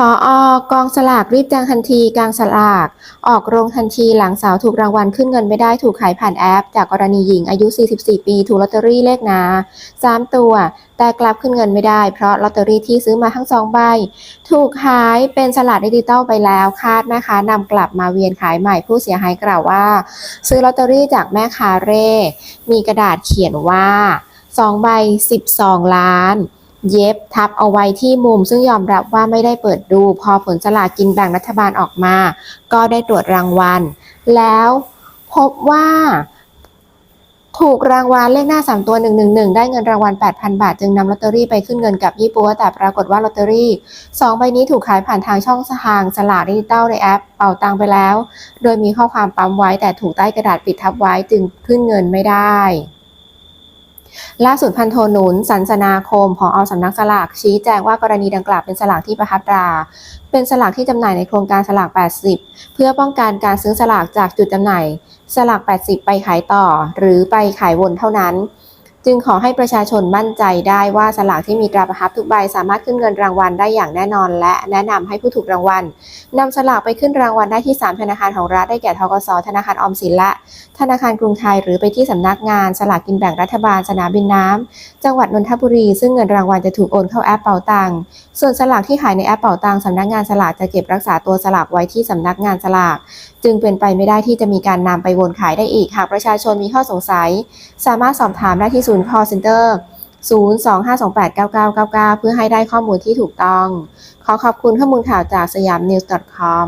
ออกองสลากรีบแจ้งทันทีกลางสลาก ออกโรงทันทีหลังสาวถูกรางวัลขึ้นเงินไม่ได้ถูกขายผ่านแอป จากกรณีหญิงอายุ 44 ปี ถูกลอตเตอรี่เลขนา 3 ตัว แต่กลับขึ้นเงินไม่ได้เพราะลอตเตอรี่ที่ซื้อมาทั้งสองใบ ถูกขายเป็นสลากดิจิตอลไปแล้วคาดแม่ค้านำกลับมาเวียนขายใหม่ผู้เสียหายกล่าวว่า ซื้อลอตเตอรี่จากแม่ค้าเร่ มีกระดาษเขียนว่า2ใบ12 ล้าน เย็บทับเอาไว้ที่มุม ซึ่งยอมรับว่าไม่ได้เปิดดู พอผลสลากินแบ่งรัฐบาลออกมา ก็ได้ตรวจรางวัล แล้วพบว่า ถูกรางวัลเลขหน้า 3 ตัว 111 ได้เงินรางวัล 8,000 บาท จึงนำลอตเตอรี่ไปขึ้นเงินกับยี่ปัว แต่ปรากฏว่าลอตเตอรี่ 2 ใบนี้ถูกขายผ่านทางช่องทางสลากดิจิตอลในแอป เป่าตังไปแล้ว โดยมีข้อความปั๊มไว้แต่ถูกใต้กระดาษปิดทับไว้จึงขึ้นเงินไม่ได้ ล่าสุดพันโทหนุนสันสนาคมผอสำนักสลากชี้แจงว่ากรณีดังกล่าวเป็นสลากที่ประทับตรา เป็นสลากที่จำหน่ายในโครงการสลาก 80 เพื่อป้องกันการซื้อสลากจากจุดจำหน่าย สลาก 80 ไปขายต่อ หรือไปขายวนเท่านั้น จึงขอให้ประชาชนมั่นใจได้ว่าสลากที่มีตราประทับทุกใบสามารถขึ้นเงินรางวัลได้อย่างแน่นอน และแนะนำให้ผู้ถูกรางวัลนำสลากไปขึ้นรางวัลได้ที่ 3 ธนาคารของรัฐได้แก่ทกสธนาคารออมสินและ ธนาคารกรุงไทยหรือไปที่สำนักงานสลากกินแบ่งรัฐบาลสนามบินน้ำจังหวัดนนทบุรี ซึ่งเงินรางวัลจะถูกโอนเข้าแอปเป่าตังส่วนสลากที่ขายในแอปเป่าตังสำนักงานสลากจะเก็บรักษาตัวสลากไว้ที่สำนักงานสลาก จึงเป็นไปไม่ได้ที่จะมีการนำไปวนขายได้อีกหากประชาชนมีข้อสงสัย สามารถสอบถามได้ที่ศูนย์ call center 025289999 เพื่อให้ได้ข้อมูลที่ถูกต้อง ขอขอบคุณข้อมูลข่าวจากสยามนิวส์ .com